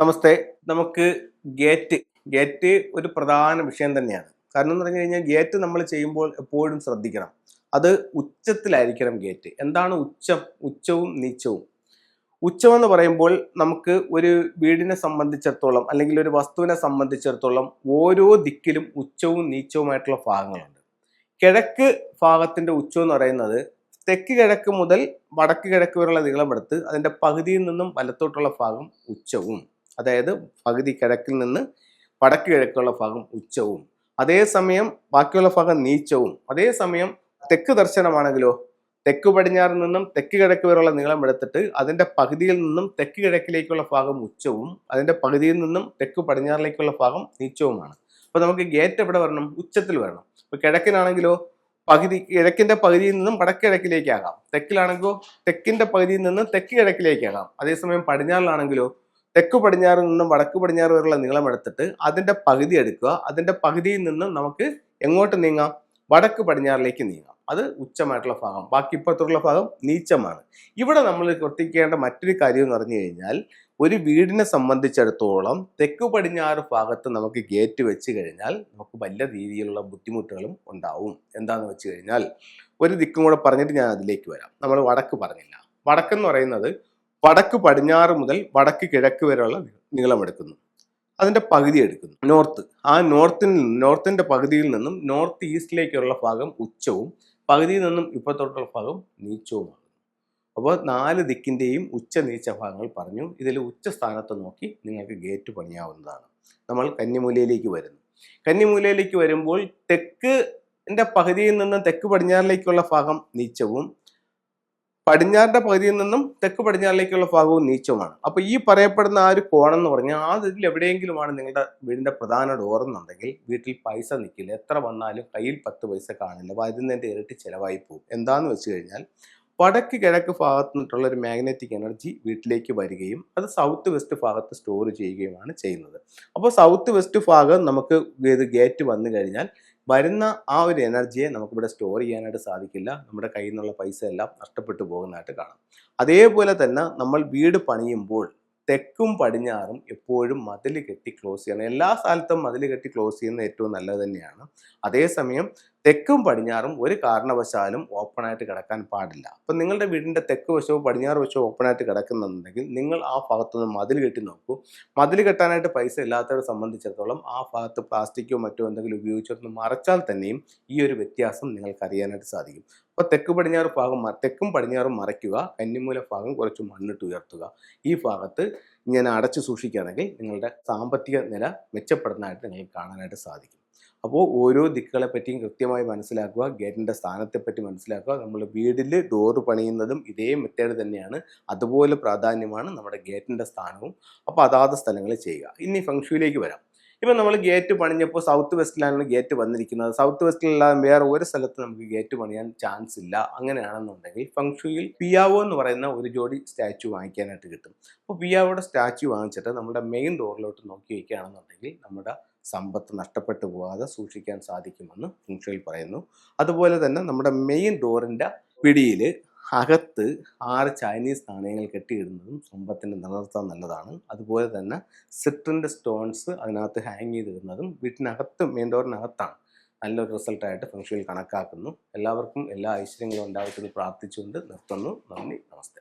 നമസ്തേ. നമുക്ക് gate gate ഒരു പ്രധാന വിഷയം തന്നെയാണ്. കാരണം എന്ന് പറഞ്ഞു കഴിഞ്ഞാൽ ഗേറ്റ് നമ്മൾ ചെയ്യുമ്പോൾ എപ്പോഴും ശ്രദ്ധിക്കണം. അത് ഉച്ചത്തിലായിരിക്കണം ഗേറ്റ്. എന്താണ് ഉച്ചം? ഉച്ചവും നീച്ചവും. ഉച്ചം എന്ന് പറയുമ്പോൾ നമുക്ക് ഒരു വീടിനെ സംബന്ധിച്ചിടത്തോളം അല്ലെങ്കിൽ ഒരു വസ്തുവിനെ സംബന്ധിച്ചിടത്തോളം ഓരോ ദിക്കിലും ഉച്ചവും നീച്ചവുമായിട്ടുള്ള ഭാഗങ്ങളുണ്ട്. കിഴക്ക് ഭാഗത്തിന്റെ ഉച്ചം എന്ന് പറയുന്നത് തെക്ക് കിഴക്ക് മുതൽ വടക്ക് കിഴക്ക് വരെയുള്ള നീളമെടുത്ത് അതിന്റെ പകുതിയിൽ നിന്നും വലത്തോട്ടുള്ള ഭാഗം ഉച്ചവും. അതായത് പകുതി കിഴക്കിൽ നിന്ന് വടക്ക് കിഴക്കുള്ള ഭാഗം ഉച്ചവും. അതേസമയം ബാക്കിയുള്ള ഭാഗം നീച്ചവും. അതേസമയം തെക്ക് ദർശനമാണെങ്കിലോ തെക്ക് പടിഞ്ഞാറിൽ നിന്നും തെക്ക് കിഴക്ക് വരെയുള്ള നീളം എടുത്തിട്ട് അതിന്റെ പകുതിയിൽ നിന്നും തെക്ക് കിഴക്കിലേക്കുള്ള ഭാഗം ഉച്ചവും അതിന്റെ പകുതിയിൽ നിന്നും തെക്ക് പടിഞ്ഞാറിലേക്കുള്ള ഭാഗം നീച്ചവുമാണ്. അപ്പോൾ നമുക്ക് ഗേറ്റ് എവിടെ വരണം? ഉച്ചത്തിൽ വരണം. ഇപ്പോൾ കിഴക്കിനാണെങ്കിലോ പകുതി കിഴക്കിന്റെ പകുതിയിൽ നിന്നും വടക്ക് കിഴക്കിലേക്കാകാം. തെക്കിലാണെങ്കിലോ തെക്കിന്റെ പകുതിയിൽ നിന്നും തെക്ക് കിഴക്കിലേക്കാകാം. അതേസമയം പടിഞ്ഞാറിലാണെങ്കിലോ തെക്ക് പടിഞ്ഞാറ് നിന്നും വടക്ക് പടിഞ്ഞാറ് വരെയുള്ള നീളം എടുത്തിട്ട് അതിന്റെ പകുതി എടുക്കുക. അതിന്റെ പകുതിയിൽ നിന്നും നമുക്ക് എങ്ങോട്ട് നീങ്ങാം? വടക്ക് പടിഞ്ഞാറിലേക്ക് നീങ്ങാം. അത് ഉച്ചമായിട്ടുള്ള ഭാഗം. ബാക്കി ഇപ്പുറത്തുള്ള ഭാഗം നീച്ചമാണ്. ഇവിടെ നമ്മൾ ശ്രദ്ധിക്കേണ്ട മറ്റൊരു കാര്യം എന്ന് പറഞ്ഞു കഴിഞ്ഞാൽ ഒരു വീടിനെ സംബന്ധിച്ചിടത്തോളം തെക്ക് പടിഞ്ഞാറ് ഭാഗത്ത് നമുക്ക് ഗേറ്റ് വെച്ച് കഴിഞ്ഞാൽ നമുക്ക് വലിയ രീതിയിലുള്ള ബുദ്ധിമുട്ടുകളും ഉണ്ടാവും. എന്താണെന്ന് വെച്ച് കഴിഞ്ഞാൽ ഒരു ദിക്കും കൂടെ പറഞ്ഞിട്ട് ഞാൻ അതിലേക്ക് വരാം. നമ്മൾ വടക്ക് പറഞ്ഞില്ല. വടക്കെന്ന് പറയുന്നത് വടക്ക് പടിഞ്ഞാറ് മുതൽ വടക്ക് കിഴക്ക് വരെയുള്ള നീളമെടുക്കുന്നു അതിന്റെ പകുതി എടുക്കുന്നു. നോർത്ത്. ആ നോർത്തിൽ നോർത്തിന്റെ പകുതിയിൽ നിന്നും നോർത്ത് ഈസ്റ്റിലേക്കുള്ള ഭാഗം ഉച്ചവും പകുതിയിൽ നിന്നും ഇപ്പത്തോട്ടുള്ള ഭാഗം നീച്ചവുമാണ്. അപ്പോൾ നാല് ദിക്കിന്റെയും ഉച്ച നീച്ച ഭാഗങ്ങൾ പറഞ്ഞു. ഇതിൽ ഉച്ച സ്ഥാനത്ത് നോക്കി നിങ്ങൾക്ക് ഗേറ്റ് പണിയാവുന്നതാണ്. നമ്മൾ കന്നിമൂലയിലേക്ക് വരുന്നു. കന്നിമൂലയിലേക്ക് വരുമ്പോൾ തെക്ക് പകുതിയിൽ നിന്നും തെക്ക് പടിഞ്ഞാറിലേക്കുള്ള ഭാഗം നീച്ചവും പടിഞ്ഞാറിന്റെ പകുതിയിൽ നിന്നും തെക്ക് പടിഞ്ഞാറിലേക്കുള്ള ഭാഗവും നീച്ചവുമാണ്. അപ്പൊ ഈ പറയപ്പെടുന്ന ആ ഒരു കോണം എന്ന് പറഞ്ഞാൽ ആ ഇതിൽ എവിടെയെങ്കിലുമാണ് നിങ്ങളുടെ വീടിന്റെ പ്രധാന ഡോർ എന്നുണ്ടെങ്കിൽ വീട്ടിൽ പൈസ നിൽക്കില്ല. എത്ര വന്നാലും കയ്യിൽ പത്ത് പൈസ കാണില്ല. വരുന്നതിന്റെ ഇരട്ടി ചിലവായി പോകും. എന്താന്ന് വെച്ച് കഴിഞ്ഞാൽ വടക്ക് കിഴക്ക് ഭാഗത്തു നിന്നിട്ടുള്ള ഒരു മാഗ്നറ്റിക് എനർജി വീട്ടിലേക്ക് വരികയും അത് സൗത്ത് വെസ്റ്റ് ഭാഗത്ത് സ്റ്റോർ ചെയ്യുകയുമാണ് ചെയ്യുന്നത്. അപ്പോൾ സൗത്ത് വെസ്റ്റ് ഭാഗം നമുക്ക് ഇത് ഗേറ്റ് വന്നു കഴിഞ്ഞാൽ വരുന്ന ആ ഒരു എനർജിയെ നമുക്കിവിടെ സ്റ്റോർ ചെയ്യാനായിട്ട് സാധിക്കില്ല. നമ്മുടെ കയ്യിൽ നിന്നുള്ള പൈസ എല്ലാം നഷ്ടപ്പെട്ടു പോകുന്നതായിട്ട് കാണാം. അതേപോലെ തന്നെ നമ്മൾ വീട് പണിയുമ്പോൾ തെക്കും പടിഞ്ഞാറും എപ്പോഴും മതിൽ കെട്ടി ക്ലോസ് ചെയ്യണം. എല്ലാ സ്ഥലത്തും മതിൽ കെട്ടി ക്ലോസ് ചെയ്യുന്നത് ഏറ്റവും നല്ലത് തന്നെയാണ്. അതേസമയം തെക്കും പടിഞ്ഞാറും ഒരു കാരണവശാലും ഓപ്പൺ ആയിട്ട് കിടക്കാൻ പാടില്ല. അപ്പം നിങ്ങളുടെ വീടിന്റെ തെക്ക് വശവും പടിഞ്ഞാറ് വശവും ഓപ്പൺ ആയിട്ട് കിടക്കുന്നുണ്ടെങ്കിൽ നിങ്ങൾ ആ ഭാഗത്തുനിന്ന് മതിൽ കെട്ടി നോക്കൂ. മതിൽ കെട്ടാനായിട്ട് പൈസ ഇല്ലാത്തവരെ സംബന്ധിച്ചിടത്തോളം ആ ഭാഗത്ത് പ്ലാസ്റ്റിക്കോ മറ്റോ എന്തെങ്കിലും ഉപയോഗിച്ചൊന്ന് മറച്ചാൽ തന്നെയും ഈ ഒരു വ്യത്യാസം നിങ്ങൾക്ക് അറിയാനായിട്ട് സാധിക്കും. അപ്പോൾ തെക്ക് പടിഞ്ഞാറ് ഭാഗം തെക്കും പടിഞ്ഞാറും മറയ്ക്കുക കന്നിമൂല ഭാഗം കുറച്ച് മണ്ണിട്ട് ഉയർത്തുക. ഈ ഭാഗത്ത് ഇങ്ങനെ അടച്ചു സൂക്ഷിക്കുകയാണെങ്കിൽ നിങ്ങളുടെ സാമ്പത്തിക നില മെച്ചപ്പെടുന്നതായിട്ട് നിങ്ങൾക്ക് കാണാനായിട്ട് സാധിക്കും. അപ്പോൾ ഓരോ ദിക്കുകളെ പറ്റിയും കൃത്യമായി മനസ്സിലാക്കുക ഗേറ്റിന്റെ സ്ഥാനത്തെപ്പറ്റി മനസ്സിലാക്കുക നമ്മൾ വീടിൽ ഡോറ് പണിയുന്നതും ഇതേ മെത്തേഡ് തന്നെയാണ്. അതുപോലെ പ്രാധാന്യമാണ് നമ്മുടെ ഗേറ്റിന്റെ സ്ഥാനവും. അപ്പോൾ അതാത് സ്ഥലങ്ങളിൽ ചെയ്യുക. ഇനി ഫംഗ്ഷനിലേക്ക് വരാം. ഇപ്പം നമ്മൾ ഗേറ്റ് പണിഞ്ഞപ്പോൾ സൗത്ത് വെസ്റ്റിലാണ് ഗേറ്റ് വന്നിരിക്കുന്നത്. സൗത്ത് വെസ്റ്റിലല്ലാതെ വേറെ ഒരു സ്ഥലത്ത് നമുക്ക് ഗേറ്റ് പണിയാൻ ചാൻസ് ഇല്ല. അങ്ങനെയാണെന്നുണ്ടെങ്കിൽ ഫംഗ്ഷയിൽ പിയാവോ എന്ന് പറയുന്ന ഒരു ജോഡി സ്റ്റാച്ചു വാങ്ങിക്കാനായിട്ട് കിട്ടും. അപ്പോൾ പിയാവോയുടെ സ്റ്റാച്ചു വാങ്ങിച്ചിട്ട് നമ്മുടെ മെയിൻ ഡോറിലോട്ട് നോക്കി വയ്ക്കുകയാണെന്നുണ്ടെങ്കിൽ നമ്മുടെ സമ്പത്ത് നഷ്ടപ്പെട്ടു പോകാതെ സൂക്ഷിക്കാൻ സാധിക്കുമെന്ന് ഫംഗ്ഷയിൽ പറയുന്നു. അതുപോലെ തന്നെ നമ്മുടെ മെയിൻ ഡോറിന്റെ പിടിയിൽ അകത്ത് ആറ് ചൈനീസ് നാണയങ്ങൾ കെട്ടിയിടുന്നതും സമ്പത്തിനെ നിലനിർത്താൻ നല്ലതാണ്. അതുപോലെ തന്നെ സിട്രിന്റെ സ്റ്റോൺസ് അതിനകത്ത് ഹാങ് ചെയ്തിടുന്നതും വീട്ടിനകത്ത് മെയിൻ ഡോറിനകത്താണ് നല്ലൊരു റിസൾട്ടായിട്ട് ഫംഗ്ഷനിൽ കണക്കാക്കുന്നു. എല്ലാവർക്കും എല്ലാ ഐശ്വര്യങ്ങളും ഉണ്ടാവട്ടെന്ന് പ്രാർത്ഥിച്ചുകൊണ്ട് നിർത്തുന്നു. നന്ദി നമസ്തേ.